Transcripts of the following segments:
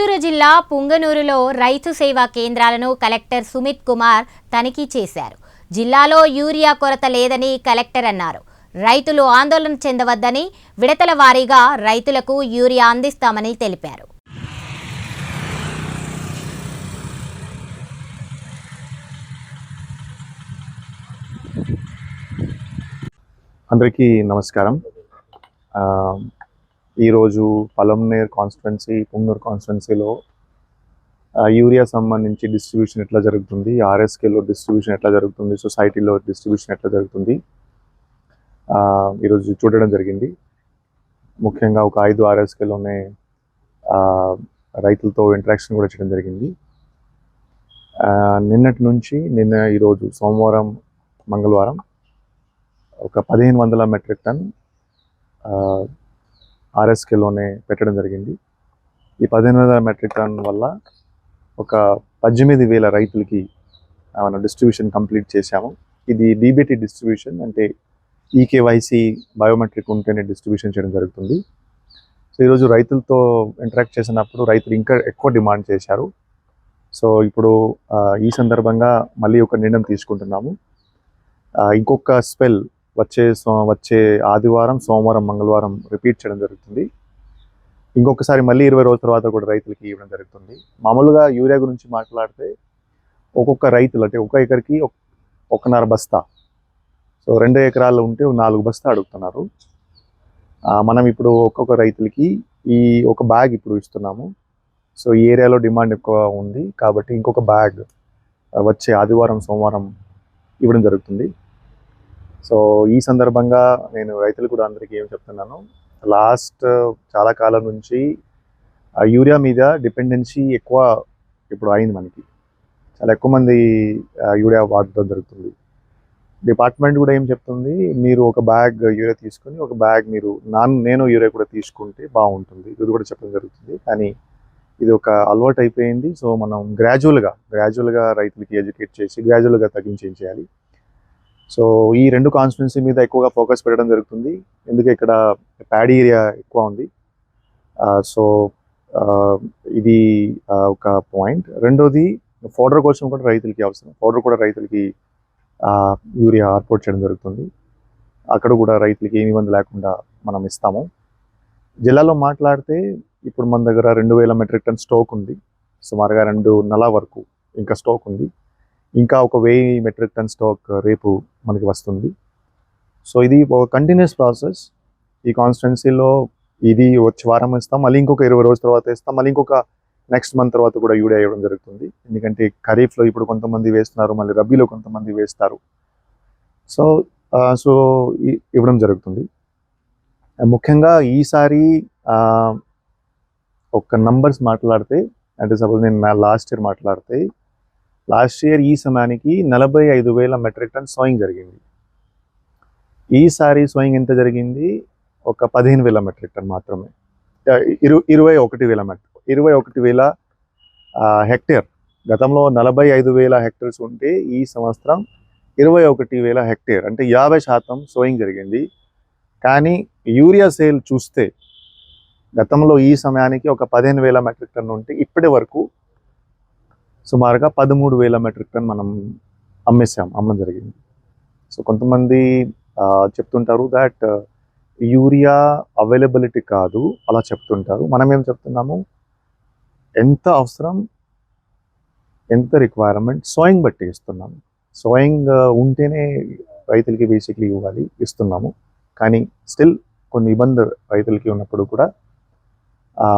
చిత్తూరు జిల్లా పుంగనూరులో రైతు సేవా కేంద్రాలను కలెక్టర్ సుమిత్ కుమార్ తనిఖీ చేశారు. జిల్లాలో యూరియా కొరత లేదని కలెక్టర్ అన్నారు. రైతులు ఆందోళన చెందవద్దని విడతల వారీగా రైతులకు యూరియా అందిస్తామని తెలిపారు. అందరికీ నమస్కారం. ఈరోజు పలంనేర్ కాన్స్టిట్యున్సీ పుంగూర్ కాన్స్టిట్యున్సీలో యూరియా సంబంధించి డిస్ట్రిబ్యూషన్ ఎట్లా జరుగుతుంది ఆర్ఎస్కేలో డిస్ట్రిబ్యూషన్ ఎట్లా జరుగుతుంది సొసైటీలో డిస్ట్రిబ్యూషన్ ఎట్లా జరుగుతుంది ఈరోజు చూడడం జరిగింది. ముఖ్యంగా ఒక ఐదు ఆర్ఎస్కేలోనే రైతులతో ఇంటరాక్షన్ కూడా చేయడం జరిగింది. నిన్నటి నుంచి నిన్న ఈరోజు సోమవారం మంగళవారం ఒక పదిహేను వందల మెట్రిక్ టన్ ఆర్ఎస్కేలోనే పెట్టడం జరిగింది. ఈ పదిహేను వేల మెట్రిక్ టన్ వల్ల ఒక పద్దెనిమిది వేల రైతులకి మనం డిస్ట్రిబ్యూషన్ కంప్లీట్ చేశాము. ఇది డీబీటీ డిస్ట్రిబ్యూషన్ అంటే ఈకేవైసీ బయోమెట్రిక్ ఉంటేనే డిస్ట్రిబ్యూషన్ చేయడం జరుగుతుంది. సో ఈరోజు రైతులతో ఇంటరాక్ట్ చేసినప్పుడు రైతులు ఇంకా ఎక్కువ డిమాండ్ చేశారు. సో ఇప్పుడు ఈ సందర్భంగా మళ్ళీ ఒక నిర్ణయం తీసుకుంటున్నాము. ఇంకొక స్పెల్ వచ్చే సో వచ్చే ఆదివారం సోమవారం మంగళవారం రిపీట్ చేయడం జరుగుతుంది. ఇంకొకసారి మళ్ళీ ఇరవై రోజుల తర్వాత కూడా రైతులకి ఇవ్వడం జరుగుతుంది. మామూలుగా యూరియా గురించి మాట్లాడితే ఒక్కొక్క రైతులు అంటే ఒక ఎకరికి ఒకన్నర బస్తా. సో రెండు ఎకరాలు ఉంటే నాలుగు బస్తా అడుగుతున్నారు. మనం ఇప్పుడు ఒక్కొక్క రైతులకి ఈ ఒక బ్యాగ్ ఇప్పుడు ఇస్తున్నాము. సో ఈ ఏరియాలో డిమాండ్ ఎక్కువ ఉంది కాబట్టి ఇంకొక బ్యాగ్ వచ్చే ఆదివారం సోమవారం ఇవ్వడం జరుగుతుంది. సో ఈ సందర్భంగా నేను రైతులు కూడా అందరికీ ఏం చెప్తున్నాను లాస్ట్ చాలా కాలం నుంచి ఆ యూరియా మీద డిపెండెన్సీ ఎక్కువ ఇప్పుడు అయింది మనకి. చాలా ఎక్కువ మంది యూరియా వాడటం జరుగుతుంది. డిపార్ట్మెంట్ కూడా ఏం చెప్తుంది మీరు ఒక బ్యాగ్ యూరియా తీసుకొని ఒక బ్యాగ్ మీరు నాన్ నేను యూరియా కూడా తీసుకుంటే బాగుంటుంది. ఇది కూడా చెప్పడం జరుగుతుంది. కానీ ఇది ఒక అలవాటు అయిపోయింది. సో మనం గ్రాడ్యువల్గా గ్రాడ్యువల్గా రైతులకి ఎడ్యుకేట్ చేసి గ్రాడ్యువల్గా తగ్గించేయాలి సో ఈ రెండు కాన్స్టిట్యున్సీ మీద ఎక్కువగా ఫోకస్ పెట్టడం జరుగుతుంది. ఎందుకంటే ఇక్కడ ప్యాడీ ఏరియా ఎక్కువ ఉంది. సో ఇది ఒక పాయింట్ రెండోది పౌడర్ కోసం కూడా రైతులకి అవసరం. పౌడర్ కూడా రైతులకి యూరియా ఏర్పాటు చేయడం జరుగుతుంది. అక్కడ కూడా రైతులకి ఏమి ఇబ్బంది లేకుండా మనం ఇస్తాము. జిల్లాలో మాట్లాడితే ఇప్పుడు మన దగ్గర రెండు వేల మెట్రిక్ టన్ స్టాక్ ఉంది. సుమారుగా రెండు నెల వరకు ఇంకా స్టోక్ ఉంది. ఇంకా ఒక వెయ్యి మెట్రిక్ టన్ స్టాక్ రేపు మనకి వస్తుంది. సో ఇది ఒక కంటిన్యూస్ ప్రాసెస్ ఈ కాన్స్టిట్యున్సీలో ఇది వచ్చే వారం ఇస్తాం. మళ్ళీ ఇంకొక ఇరవై రోజుల తర్వాత ఇస్తాం. మళ్ళీ ఇంకొక నెక్స్ట్ మంత్ తర్వాత కూడా యూరియా ఇవ్వడం జరుగుతుంది. ఎందుకంటే ఖరీఫ్లో ఇప్పుడు కొంతమంది వేస్తున్నారు మళ్ళీ రబీలో కొంతమంది వేస్తారు. సో సో ఇవ్వడం జరుగుతుంది. ముఖ్యంగా ఈసారి ఒక నంబర్స్ మాట్లాడితే అంటే సపోజ్ నేను లాస్ట్ ఇయర్ మాట్లాడితే లాస్ట్ ఇయర్ ఈ సమయానికి నలభై ఐదు వేల మెట్రిక్ టన్ సోయింగ్ జరిగింది. ఈసారి సోయింగ్ ఎంత జరిగింది? ఒక పదిహేను వేల మెట్రిక్ టన్ మాత్రమే. ఇరు ఇరవై ఒకటి వేల మెట్రిక్ ఇరవై ఒకటి వేల హెక్టేర్. గతంలో నలభై ఐదు వేల హెక్టర్స్ ఉంటే ఈ సంవత్సరం ఇరవై ఒకటి వేల హెక్టేర్. అంటే యాభై శాతం సోయింగ్ జరిగింది. కానీ యూరియా సేల్ చూస్తే గతంలో ఈ సమయానికి ఒక పదిహేను వేల మెట్రిక్ టన్ ఉంటే ఇప్పటి వరకు సుమారుగా పదమూడు వేల మెట్రిక్ టన్ మనం అమ్మేసాం అమ్మడం జరిగింది. సో కొంతమంది చెప్తుంటారు దాట్ యూరియా అవైలబిలిటీ కాదు అలా చెప్తుంటారు. మనం ఏం చెప్తున్నాము? ఎంత అవసరం ఎంత రిక్వైర్మెంట్ సోయింగ్ బట్టి ఇస్తున్నాము. సోయింగ్ ఉంటేనే రైతులకి బేసిక్లీ ఇవ్వాలి ఇస్తున్నాము. కానీ స్టిల్ కొన్ని ఇబ్బంది రైతులకి ఉన్నప్పుడు కూడా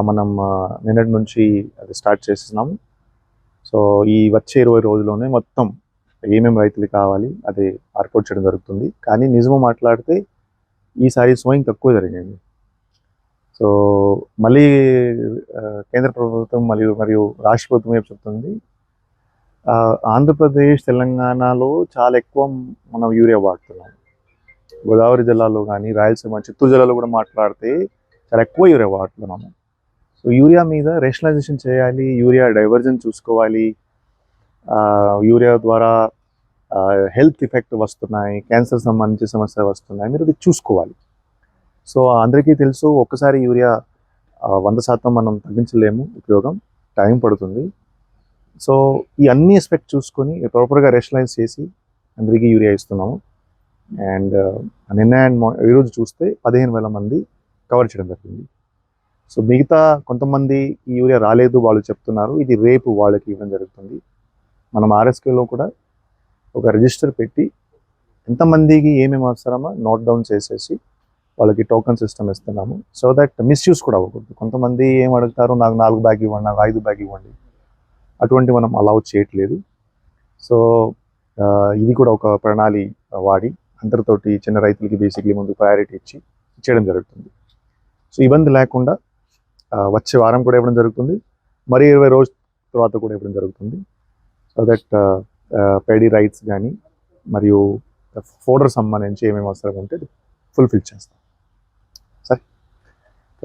మనం నిన్నటి నుంచి అది స్టార్ట్ చేస్తున్నాము. సో ఈ వచ్చే ఇరవై రోజుల్లోనే మొత్తం ఏమేమి రైతులు కావాలి అది ఏర్పాటు చేయడం జరుగుతుంది. కానీ నిజము మాట్లాడితే ఈసారి స్వయం తక్కువ జరిగింది. సో మళ్ళీ కేంద్ర ప్రభుత్వం మరియు మరియు రాష్ట్ర ప్రభుత్వం ఏం చెప్తుంది. ఆంధ్రప్రదేశ్ తెలంగాణలో చాలా ఎక్కువ మనం యూరియా వాడుతున్నాం. గోదావరి జిల్లాలో కానీ రాయలసీమ చిత్తూరు జిల్లాలో కూడా మాట్లాడితే చాలా ఎక్కువ యూరియా వాడుతున్నాము. సో యూరియా మీద రేషనలైజేషన్ చేయాలి యూరియా డైవర్జన్ చూసుకోవాలి. యూరియా ద్వారా హెల్త్ ఎఫెక్ట్ వస్తున్నాయి క్యాన్సర్ సంబంధించి సమస్యలు వస్తున్నాయి. మీరు అది చూసుకోవాలి. సో అందరికీ తెలుసు ఒక్కసారి యూరియా వంద శాతం మనం తగ్గించలేము. ఉపయోగం టైం పడుతుంది. సో ఈ అన్ని ఎస్పెక్ట్ చూసుకొని ప్రాపర్గా రేషనలైజ్ చేసి అందరికీ యూరియా ఇస్తున్నాము. అండ్ నిన్న అండ్ ఈరోజు చూస్తే పదిహేను వేల మంది కవర్ చేయడం జరిగింది. సో మిగతా కొంతమంది ఈ యూరియా రాలేదు వాళ్ళు చెప్తున్నారు. ఇది రేపు వాళ్ళకి ఇవ్వడం జరుగుతుంది. మనం ఆర్ఎస్కేలో కూడా ఒక రిజిస్టర్ పెట్టి ఎంతమందికి ఏమేమి అవసరమో నోట్ డౌన్ చేసేసి వాళ్ళకి టోకన్ సిస్టమ్ ఇస్తున్నాము. సో దట్ మిస్యూస్ కూడా అవ్వకూడదు. కొంతమంది ఏం అడుగుతారు నాకు నాలుగు బ్యాగ్ ఇవ్వండి నాకు ఐదు బ్యాగ్ ఇవ్వండి. అటువంటి మనం అలౌ చేయట్లేదు. సో ఇది కూడా ఒక ప్రణాళి వాడి అందరితోటి చిన్న రైతులకి బేసిక్లీ ముందు ప్రయారిటీ ఇచ్చి చేయడం జరుగుతుంది. సో ఇబ్బంది లేకుండా వచ్చే వారం కూడా ఇవ్వడం జరుగుతుంది. మరి ఇరవై రోజు తర్వాత కూడా ఇవ్వడం జరుగుతుంది. సో దట్ పెడీ రైట్స్ కానీ మరియు ఫోడర్ సంబంధించి ఏమేమి అవసరం ఉంటే ఫుల్ఫిల్ చేస్తాం.